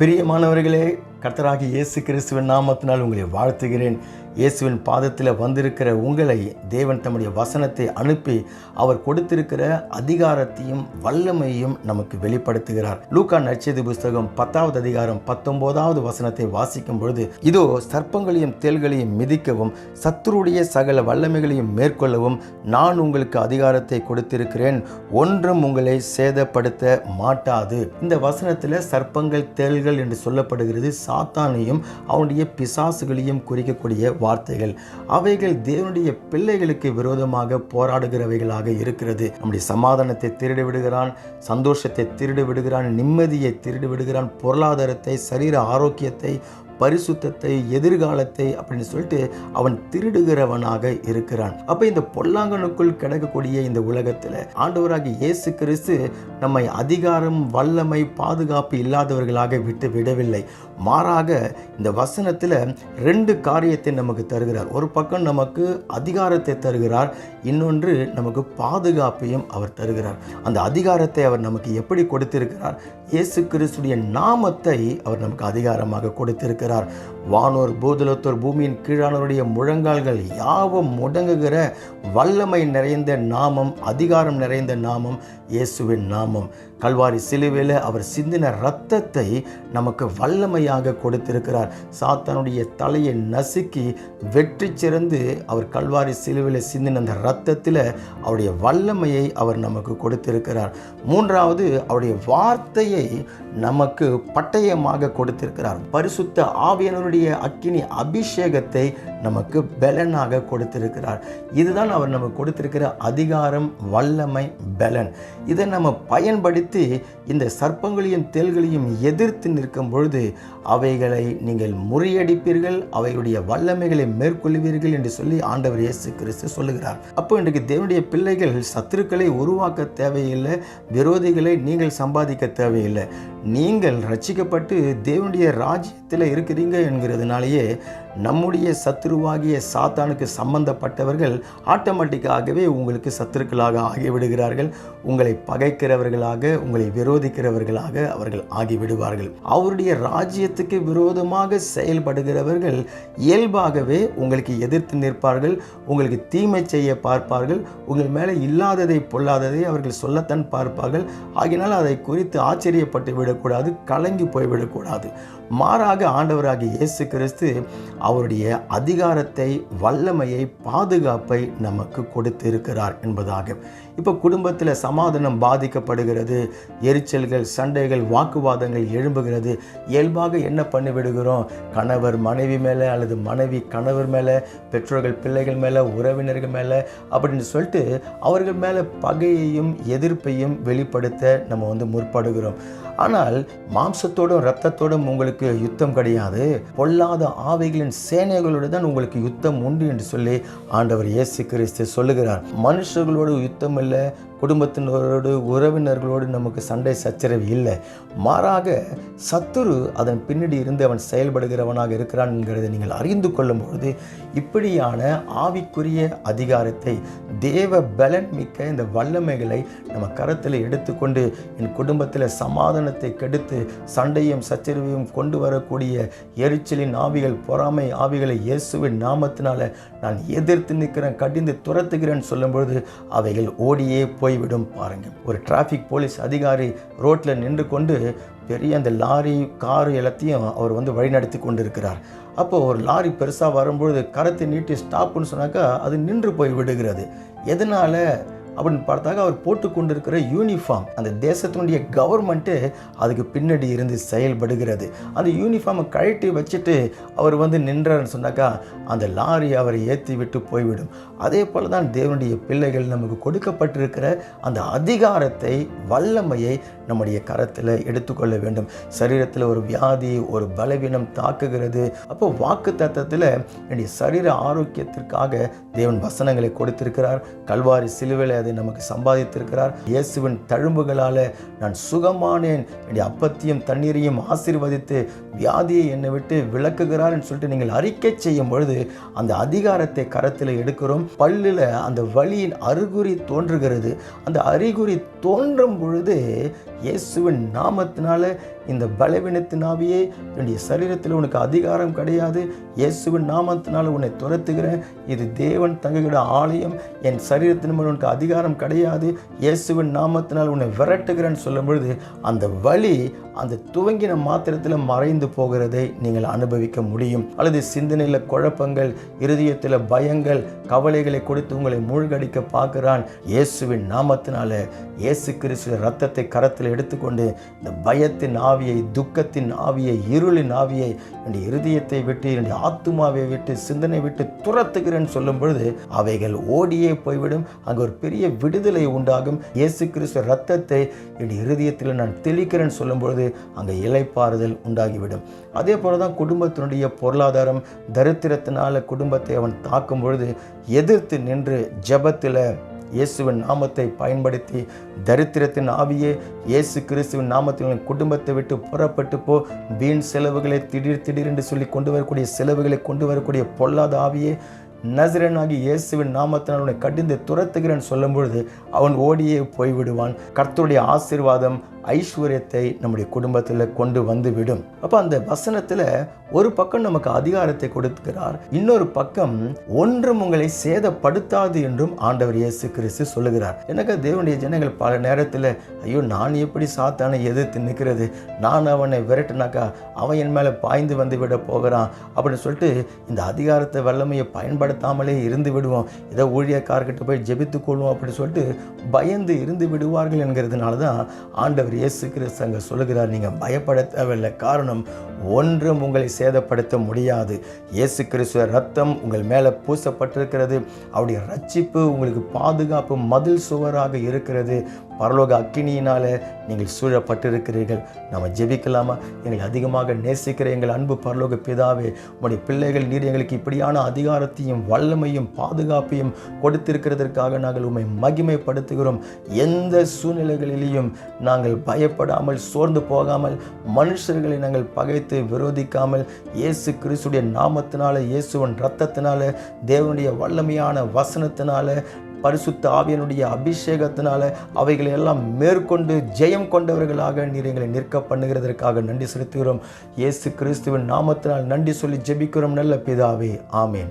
பிரியமானவர்களே கர்த்தராகி இயேசு கிறிஸ்துவின் நாமத்தினால் உங்களை வாழ்த்துகிறேன். இயேசுவின் பாதத்தில் வந்திருக்கிற உங்களை தேவன் தம்முடைய வசனத்தை அனுப்பி அவர் கொடுத்திருக்கிற அதிகாரத்தையும் வல்லமையும் நமக்கு வெளிப்படுத்துகிறார். லூக்கா நற்செய்தி புஸ்தகம் பத்தாவது அதிகாரம் பத்தொன்பதாவது வசனத்தை வாசிக்கும் பொழுது இதோ சர்ப்பங்களையும் தேள்களையும் மிதிக்கவும் சத்துருடைய சகல வல்லமைகளையும் மேற்கொள்ளவும் நான் உங்களுக்கு அதிகாரத்தை கொடுத்திருக்கிறேன். ஒன்றும் உங்களை சேதப்படுத்த மாட்டாது. இந்த வசனத்தில் சர்ப்பங்கள் தேள்கள் என்று சொல்லப்படுகிறது. சாத்தானையும் அவனுடைய பிசாசுகளையும் குறிக்கக்கூடிய வார்த்தைகள். அவைகள் தேவனுடைய பிள்ளைகளுக்கு விரோதமாக போராடுகிறவைகளாக இருக்கிறது. நம்முடைய சமாதானத்தை திருடி விடுகிறான் சந்தோஷத்தை திருடி விடுகிறான் நிம்மதியை திருடி விடுகிறான் பொருளாதாரத்தை சரீர ஆரோக்கியத்தை பரிசுத்தத்தை எதிர்காலத்தை அப்படின்னு சொல்லிட்டு அவன் திருடுகிறவனாக இருக்கிறான். அப்போ இந்த பொல்லாங்கனுக்குள் கிடக்கக்கூடிய இந்த உலகத்தில் ஆண்டவராக இயேசு கிறிஸ்து நம்மை அதிகாரம் வல்லமை பாதுகாப்பு இல்லாதவர்களாக விட்டு விடவில்லை. மாறாக இந்த வசனத்தில் ரெண்டு காரியத்தை நமக்கு தருகிறார். ஒரு பக்கம் நமக்கு அதிகாரத்தை தருகிறார் இன்னொன்று நமக்கு பாதுகாப்பையும் அவர் தருகிறார். அந்த அதிகாரத்தை அவர் நமக்கு எப்படி கொடுத்திருக்கிறார்? இயேசு கிறிஸ்துடைய நாமத்தை அவர் நமக்கு அதிகாரமாக கொடுத்திருக்கிறார். করার வானோர் பூதலத்தோர் பூமியின் கீழானவருடைய முழங்கால்கள் யாவும் முடங்குகிற வல்லமை நிறைந்த நாமம் அதிகாரம் நிறைந்த நாமம் இயேசுவின் நாமம். கல்வாரி சிலுவையில் அவர் சிந்தின இரத்தத்தை நமக்கு வல்லமையாக கொடுத்திருக்கிறார். சாத்தானுடைய தலையை நசுக்கி வெற்றி சிறந்து அவர் கல்வாரி சிலுவையில் சிந்தின அந்த இரத்தத்தில் அவருடைய வல்லமையை அவர் நமக்கு கொடுத்திருக்கிறார். மூன்றாவது அவருடைய வார்த்தையை நமக்கு பட்டயமாக கொடுத்திருக்கிறார். பரிசுத்த ஆவியனருடைய அக்கினி அபிஷேகத்தை நமக்கு பலனாக கொடுத்திருக்கிறார். இதுதான் அவர் நமக்கு கொடுத்திருக்கிற அதிகாரம் வல்லமை பலன். இதை நம்ம பயன்படுத்தி இந்த சர்ப்பங்களையும் தேள்களையும் எதிர்த்து நிற்கும் பொழுது அவைகளை நீங்கள் முறியடிப்பீர்கள் அவைகளுடைய வல்லமைகளை மேற்கொள்வீர்கள் என்று சொல்லி ஆண்டவர் இயேசு கிறிஸ்து சொல்லுகிறார். அப்போ இன்றைக்கு தேவனுடைய பிள்ளைகள் சத்துருக்களை உருவாக்க தேவையில்லை விரோதிகளை நீங்கள் சம்பாதிக்க தேவையில்லை. நீங்கள் ரட்சிக்கப்பட்டு தேவனுடைய ராஜ்யத்தில் இருக்கிறீங்க என்கிறதுனாலேயே நம்முடைய சத்துருவாகிய சாத்தானுக்கு சம்பந்தப்பட்டவர்கள் ஆட்டோமேட்டிக்காகவே உங்களுக்கு சத்துருக்களாக ஆகிவிடுகிறார்கள். உங்களை பகைக்கிறவர்களாக உங்களை விரோதிக்கிறவர்களாக அவர்கள் ஆகிவிடுவார்கள். அவருடைய ராஜ்யத்துக்கு விரோதமாக செயல்படுகிறவர்கள் இயல்பாகவே உங்களுக்கு எதிர்த்து நிற்பார்கள் உங்களுக்கு தீமை செய்ய பார்ப்பார்கள் உங்கள் மேலே இல்லாததை பொல்லாததை அவர்கள் சொல்லத்தான் பார்ப்பார்கள். ஆகினால் அதை குறித்து ஆச்சரியப்பட்டு விடக்கூடாது கலங்கி போய்விடக்கூடாது. மாறாக ஆண்டவராகிய இயேசு கிறிஸ்து அவருடைய அதிகாரத்தை வல்லமையை பாதுகாப்பை நமக்கு கொடுத்து இருக்கிறார் என்பதாக. இப்போ குடும்பத்தில் சமாதானம் பாதிக்கப்படுகிறது எரிச்சல்கள் சண்டைகள் வாக்குவாதங்கள் எழும்புகிறது இயல்பாக என்ன பண்ணிவிடுகிறோம்? கணவர் மனைவி மேலே அல்லது மனைவி கணவர் மேலே பெற்றோர்கள் பிள்ளைகள் மேலே உறவினர்கள் மேலே அப்படின்னு சொல்லிட்டு அவர்கள் மேலே பகையையும் எதிர்ப்பையும் வெளிப்படுத்த நம்ம வந்து முற்படுகிறோம். ஆனால் மாம்சத்தோடும் ரத்தத்தோடும் உங்களுக்கு யுத்தம் கிடையாது. பொல்லாத ஆவைகளின் சேனைகளோடு தான் உங்களுக்கு யுத்தம் உண்டு என்று சொல்லி ஆண்டவர் இயேசு கிறிஸ்து சொல்லுகிறார். மனுஷர்களோடு யுத்தம் இல்லை குடும்பத்தினரோடு உறவினர்களோடு நமக்கு சண்டை சச்சரவு இல்லை. மாறாக சத்துரு அதன் பின்னாடி இருந்து அவன் செயல்படுகிறவனாக இருக்கிறான் என்கிறதை நீங்கள் அறிந்து கொள்ளும் பொழுது இப்படியான ஆவிக்குரிய அதிகாரத்தை தேவ பலன் மிக்க இந்த வல்லமைகளை நம்ம கரத்தில் எடுத்துக்கொண்டு என் குடும்பத்தில் சமாதானத்தை கெடுத்து சண்டையும் சச்சரவையும் கொண்டு வரக்கூடிய எரிச்சலின் ஆவிகள் பொறாமை ஆவிகளை இயேசுவின் நாமத்தினால நான் எதிர்த்து நிற்கிறேன் கடிந்து துரத்துகிறேன்னு சொல்லும்பொழுது அவைகள் ஓடியே போய்விடும் பாருங்க ஒரு டிராஃபிக் போலீஸ் அதிகாரி ரோட்டில் நின்று கொண்டு பெரிய அந்த லாரி காரு எல்லாத்தையும் அவர் வந்து வழிநடத்தி கொண்டு இருக்கிறார் அப்போ ஒரு லாரி பெருசாக வரும்பொழுது கரத்தை நீட்டி ஸ்டாப்புன்னு சொன்னாக்கா அது நின்று போய் விடுகிறது. எதனால்? அப்படின்னு பார்த்தாக்க அவர் போட்டுக்கொண்டிருக்கிற யூனிஃபார்ம் அந்த தேசத்தினுடைய கவர்மெண்ட்டு அதுக்கு பின்னாடி இருந்து செயல்படுகிறது. அந்த யூனிஃபார்மை கழட்டி வச்சுட்டு அவர் வந்து நின்றார்னு சொன்னாக்கா அந்த லாரி அவரை ஏற்றி விட்டு போய்விடும். அதே போல தான் தேவனுடைய பிள்ளைகள் நமக்கு கொடுக்கப்பட்டிருக்கிற அந்த அதிகாரத்தை வல்லமையை நம்முடைய கரத்தில் எடுத்துக்கொள்ள வேண்டும். சரீரத்தில் ஒரு வியாதி ஒரு பலவீனம் தாக்குகிறது. அப்போ வாக்கு தத்தத்தில் என்னுடைய சரீர ஆரோக்கியத்திற்காக தேவன் வசனங்களை கொடுத்திருக்கிறார். கல்வாரி சிலுவையில் கிடையாது. நமக்கு சம்பாதித்திருக்கிறார். இயேசுவின் தழும்புகளால் நான் சுகமானேன். என்னுடைய அப்பத்தையும் தண்ணீரையும் ஆசீர்வதித்து வியாதியை என்னை விட்டு விளக்குகிறார்னு சொல்லிட்டு நீங்கள் அறிக்கை செய்யும் பொழுது அந்த அதிகாரத்தை கரத்தில் எடுக்கிறோம். பல்லில் அந்த வழியின் அறிகுறி தோன்றுகிறது. அந்த அறிகுறி தோன்றும் பொழுது இயேசுவின் நாமத்தினால இந்த பலவீனத்தினாவியே என்னுடைய சரீரத்தில் உனக்கு அதிகாரம் கிடையாது. இயேசுவின் நாமத்தினால் உன்னை துரத்துகிறேன். இது தேவன் தங்குகிற ஆலயம். என் சரீரத்தின் மேல் உனக்கு அதிகாரம் கிடையாது. இயேசுவின் நாமத்தினால் உன்னை விரட்டுகிறேன்னு சொல்லும் பொழுது அந்த வலி அந்த துவங்கின மாத்திரத்தில் மறைந்து போகிறதை நீங்கள் அனுபவிக்க முடியும். அல்லது சிந்தனையில் குழப்பங்கள் இருதயத்தில் பயங்கள் கவலைகளை கொடுத்து உங்களை மூழ்கடிக்க பார்க்கிறான் இயேசுவின் நாமத்தினால. இயேசு கிறிஸ்து ரத்தத்தை கரத்தில் எடுத்துக்கொண்டு இந்த பயத்தின் ஆவியை துக்கத்தின் ஆவியை இருளின் ஆவியை என்னுடைய இருதயத்தை விட்டு என்னுடைய ஆத்துமாவை விட்டு சிந்தனை விட்டு துரத்துகிறேன்னு சொல்லும் பொழுது அவைகள் ஓடியே போய்விடும். அங்கே ஒரு பெரிய விடுதலை உண்டாகும். இயேசு கிறிஸ்து ரத்தத்தை என்னுடைய இருதயத்தில் நான் தெளிக்கிறேன்னு சொல்லும் பொழுது அங்கே இலைப்பாறுதல் உண்டாகிவிடும். அதே போல தான் குடும்பத்தினுடைய பொருளாதாரம் தரித்திரத்தினால குடும்பத்தை அவன் தாக்கும் பொழுது எதிர்த்து நின்று ஜெபத்தில் இயேசுவின் நாமத்தை பயன்படுத்தி தரித்திரத்தின் ஆவியே இயேசு கிறிஸ்துவின் நாமத்தின் குடும்பத்தை விட்டு புறப்பட்டு போ. வீண் செலவுகளை திடீர் திடீரென்று சொல்லி கொண்டு வரக்கூடிய செலவுகளை கொண்டு வரக்கூடிய பொல்லாத ஆவியே நசிரனாகி இயேசுவின் நாமத்தினால் உன்னை கடிந்து துரத்துகிறேன் சொல்லும் பொழுது அவன் ஓடியே போய்விடுவான். கர்த்தருடைய ஆசீர்வாதம் ஐஸ்வர்யத்தை நம்முடைய குடும்பத்தில் கொண்டு வந்து விடும் அப்போ அந்த வசனத்தில் ஒரு பக்கம் நமக்கு அதிகாரத்தை கொடுக்கிறார் இன்னொரு பக்கம் ஒன்றும் உங்களை சேதப்படுத்தாது என்றும் ஆண்டவர் இயேசு கிறிஸ்து சொல்லுகிறார். எனக்கு தேவனுடைய ஜனங்கள் பல நேரத்தில் ஐயோ நான் எப்படி சாத்தானை எதிர்த்து நிற்கிறது நான் அவனை விரட்டுனாக்கா அவன் என் மேலே பாய்ந்து வந்து விட போகிறான். அப்படின்னு சொல்லிட்டு இந்த அதிகாரத்தை வல்லமையை பயன்படுத்தாமலே இருந்து விடுவோம். ஏதோ ஊழியக்கார்கிட்ட போய் ஜெபித்துக் கொள்வோம் அப்படின்னு சொல்லிட்டு பயந்து இருந்து விடுவார்கள் என்கிறதுனால தான் ஆண்டவர் இயேசு கிறிஸ்து அங்கே சொல்லுகிறார் நீங்கள் பயப்பட தேவையில்லை காரணம் ஒன்றும் உங்களை சேதப்படுத்த முடியாது. இயேசு கிறிஸ்துவ ரத்தம் உங்கள் மேலே பூசப்பட்டிருக்கிறது. அவருடைய ரட்சிப்பு உங்களுக்கு பாதுகாப்பு மதில் சுவராக இருக்கிறது. பரலோக அக்கினியினால் நீங்கள் சூழப்பட்டிருக்கிறீர்கள். நம்ம ஜெபிக்கலாமா? எங்களை அதிகமாக நேசிக்கிற எங்கள் அன்பு பரலோக பிதாவே உங்களுடைய பிள்ளைகள் நீர் எங்களுக்கு இப்படியான அதிகாரத்தையும் வல்லமையும் பாதுகாப்பையும் கொடுத்திருக்கிறதற்காக நாங்கள் உண்மை மகிமைப்படுத்துகிறோம். எந்த சூழ்நிலைகளிலேயும் நாங்கள் பயப்படாமல் சோர்ந்து போகாமல் மனுஷர்களை நாங்கள் பகைத்து விரோதிக்காமல் இயேசு கிறிஸ்துடைய நாமத்தினால இயேசுவன் ரத்தத்தினால தேவனுடைய வல்லமையான வசனத்தினால பரிசுத்த ஆவியனுடைய அபிஷேகத்தினால அவைகளை எல்லாம் மேற்கொண்டு ஜெயம் கொண்டவர்களாக நீர் எங்களை நிற்க பண்ணுகிறதற்காக நன்றி செலுத்துகிறோம். இயேசு கிறிஸ்துவின் நாமத்தினால் நன்றி சொல்லி ஜெபிக்கிறோம். நல்ல பிதாவே ஆமேன்.